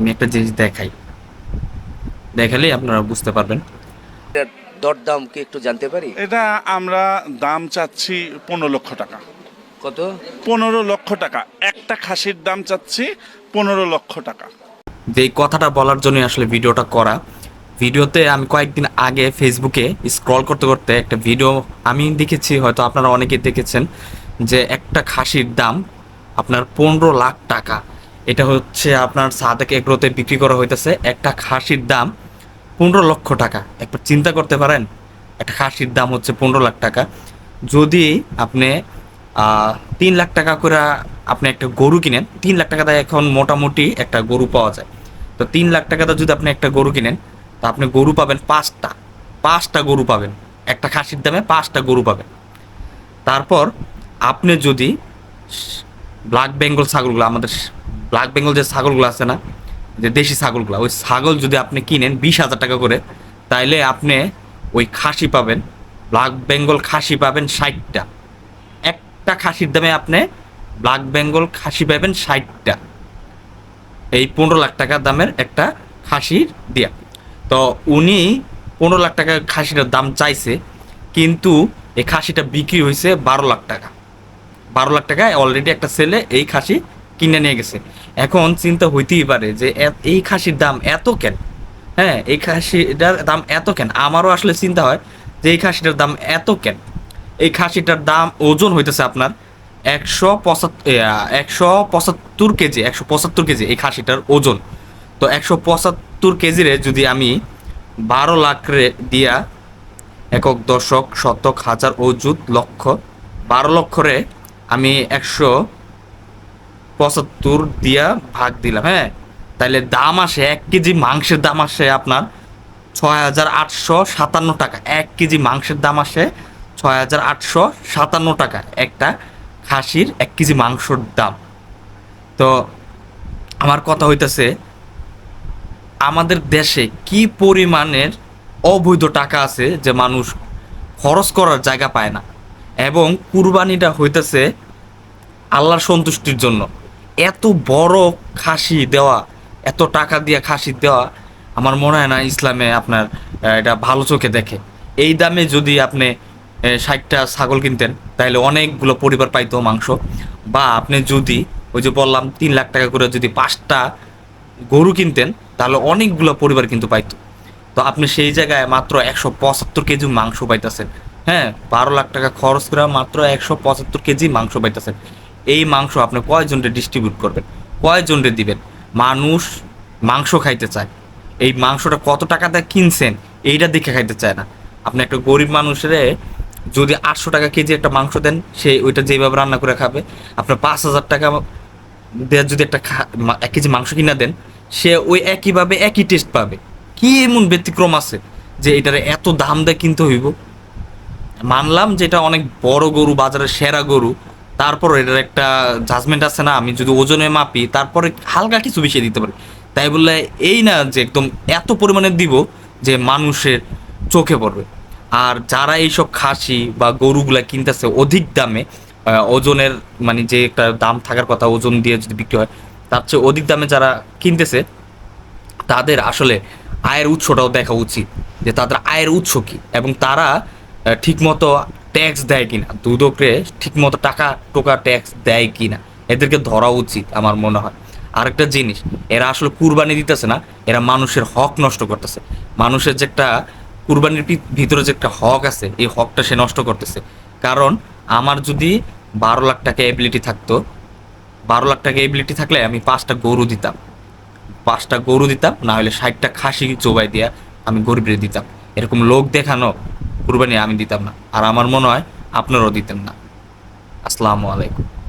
আমি একটা জিনিস দেখাই। দেখালেই আপনারা বুঝতে পারবেন। দরদাম কি একটু জানতে পারি? এটা আমরা দাম চাচ্ছি পনেরো লক্ষ টাকা। কত? পনেরো লক্ষ টাকা। একটা খাসির দাম চাচ্ছি পনেরো লক্ষ টাকা। যে কথাটা বলার জন্য আসলে ভিডিওটা করা। ভিডিওতে আমি কয়েকদিন আগে ফেসবুকে স্ক্রল করতে করতে একটা ভিডিও আমি দেখেছি হয়তো আপনারা অনেকে দেখেছেন যে একটা খাসির দাম আপনার পনেরো লাখ টাকা। এটা হচ্ছে আপনার সাদেক এগ্রোতে বিক্রি করা হইতেছে একটা খাসির দাম পনেরো লক্ষ টাকা। একবার চিন্তা করতে পারেন, একটা খাসির দাম হচ্ছে পনেরো লাখ টাকা। যদি আপনি তিন লাখ টাকা করে আপনি একটা গরু কিনেন, তিন লাখ টাকা দিয়ে এখন মোটামুটি একটা গরু পাওয়া যায়। তো তিন লাখ টাকা টাকাতে যদি আপনি একটা গরু কিনেন, তা আপনি গরু পাবেন পাঁচটা পাঁচটা গরু পাবেন। একটা খাসির দামে পাঁচটা গরু পাবেন। তারপর আপনি যদি ব্ল্যাক বেঙ্গল ছাগলগুলো, আমাদের ব্ল্যাক বেঙ্গল যে ছাগলগুলো আছে না, যে দেশি ছাগলগুলো, ওই ছাগল যদি আপনি কিনেন বিশ হাজার টাকা করে, তাইলে আপনি ওই খাসি পাবেন ব্ল্যাক বেঙ্গল খাসি পাবেন ষাটটা। একটা খাসির দামে আপনি ব্ল্যাক বেঙ্গল খাসি পাবেন ষাটটা। এই পনেরো লাখ টাকা দামের একটা খাসির দিয়া। তো উনি পনেরো লাখ টাকা খাসিটার দাম চাইছে, কিন্তু এই খাসিটা বিক্রি হয়েছে বারো লাখ টাকা। বারো লাখ টাকায় অলরেডি একটা ছেলে এই খাসি কিনে নিয়ে গেছে। এখন চিন্তা হইতেই পারে যে এই খাসির দাম এত কেন? হ্যাঁ এই খাসিটার দাম এত কেন? আমারও আসলে চিন্তা হয় যে এই খাসিটার দাম এত কেন? এই খাসিটার দাম ওজন হইতেছে আপনার একশো পঁচাত্তর একশো পঁচাত্তর কেজি, একশো পঁচাত্তর কেজি এই খাসিটার ওজন। তো একশো পঁচাত্তর কেজিরে যদি আমি বারো লাখ রে দিয়া একক দশক, শতক, হাজার, অযুত লক্ষ, বারো লক্ষরে আমি একশো পঁচাত্তর দিয়া ভাগ দিলাম হ্যাঁ? তাহলে দাম আসে, এক কেজি মাংসের দাম আসে আপনার ছয় হাজার আটশো সাতান্ন টাকা। এক কেজি মাংসের দাম আসে ছয় হাজার আটশো সাতান্ন টাকা একটা খাসির এক কেজি মাংসর দাম। তো আমার কথা হইতেছে, আমাদের দেশে কি পরিমাণের অবৈধ টাকা আছে যে মানুষ খরচ করার জায়গা পায় না? এবং কুরবানিটা হইতেছে আল্লাহর সন্তুষ্টির জন্য। এত বড় খাসি দেওয়া, এত টাকা দিয়ে খাসি দেওয়া আমার মনে হয় না ইসলামে আপনার এটা ভালো চোখে দেখে। এই দামে যদি আপনি ষাটটা ছাগল কিনতেন, তাহলে অনেকগুলো পরিবার পাইতো মাংস। বা আপনি যদি, ওই যে বললাম, তিন লাখ টাকা করে যদি পাঁচটা গরু কিনতেন, তাহলে অনেকগুলো পরিবার কিন্তু পাইতো। তো আপনি সেই জায়গায় মাত্র একশো পঁচাত্তর কেজি মাংস পাইতেছেন। হ্যাঁ বারো লাখ টাকা খরচ করে মাত্র একশো পঁচাত্তর কেজি মাংস পাইতেছেন। এই মাংস আপনি কয়জনকে ডিস্ট্রিবিউট করবেন? কয়জনকে দিবেন? মানুষ মাংস খাইতে চায়। এই মাংসটা কত টাকা দিয়ে কিনছেন, এইটা দেখে খাইতে চায় না। আপনি একটা গরিব মানুষের যদি আটশো টাকা কেজি একটা মাংস দেন, সে ওইটা যেভাবে রান্না করে খাবে, আপনার পাঁচ হাজার টাকা দেওয়ার যদি একটা এক কেজি মাংস কিনা দেন, সে ওই একইভাবে একই টেস্ট পাবে। কি এমন ব্যতিক্রম আছে যে এটার এত দাম দিয়ে কিনতে হইব? মানলাম যে এটা অনেক বড় গরু, বাজারের সেরা গরু তারপর এটার একটা জাজমেন্ট আছে না, আমি যদি ওজনে মাপি, তারপরে হালকা কিছু বেশি দিতে পারি। তাই বললে এই না যে একদম এত পরিমাণে দিব যে মানুষের চোখে পড়বে। আর যারা এইসব খাসি বা গরুগুলা কিনতেছে অধিক দামে ওজনের মানে যে একটা দাম থাকার কথা, ওজন দিয়ে যদি বিক্রি হয়, তার চেয়ে অধিক দামে যারা কিনতেছে, তাদের আসলে আয়ের উৎসটাও দেখা উচিত যে তাদের আয়ের উৎস কি। এবং তারা ঠিকমতো ট্যাক্স দেয় কিনা? দুদকরে ঠিকমতো টাকা টোকা ট্যাক্স দেয় কিনা? এদেরকে ধরা উচিত আমার মনে হয়। আরেকটা জিনিস, এরা আসলে কুরবানি দিতেছে না, এরা মানুষের হক নষ্ট করতেছে। মানুষের যে একটা, কুরবানির ভিতরে যে একটা হক আছে, এই হকটা সে নষ্ট করতেছে। কারণ আমার যদি বারো লাখ টাকা এবিলিটি থাকতো, বারো লাখ টাকা এবিলিটি থাকলে আমি পাঁচটা গরু দিতাম। পাঁচটা গরু দিতাম, না হলে ষাটটা খাসি চোবাই দিয়া আমি গরিবের দিতাম। এরকম লোক দেখানো কুরবানি আমি দিতাম না। আর আমার মনে হয় আপনারাও দিতেন না। আসসালামু আলাইকুম।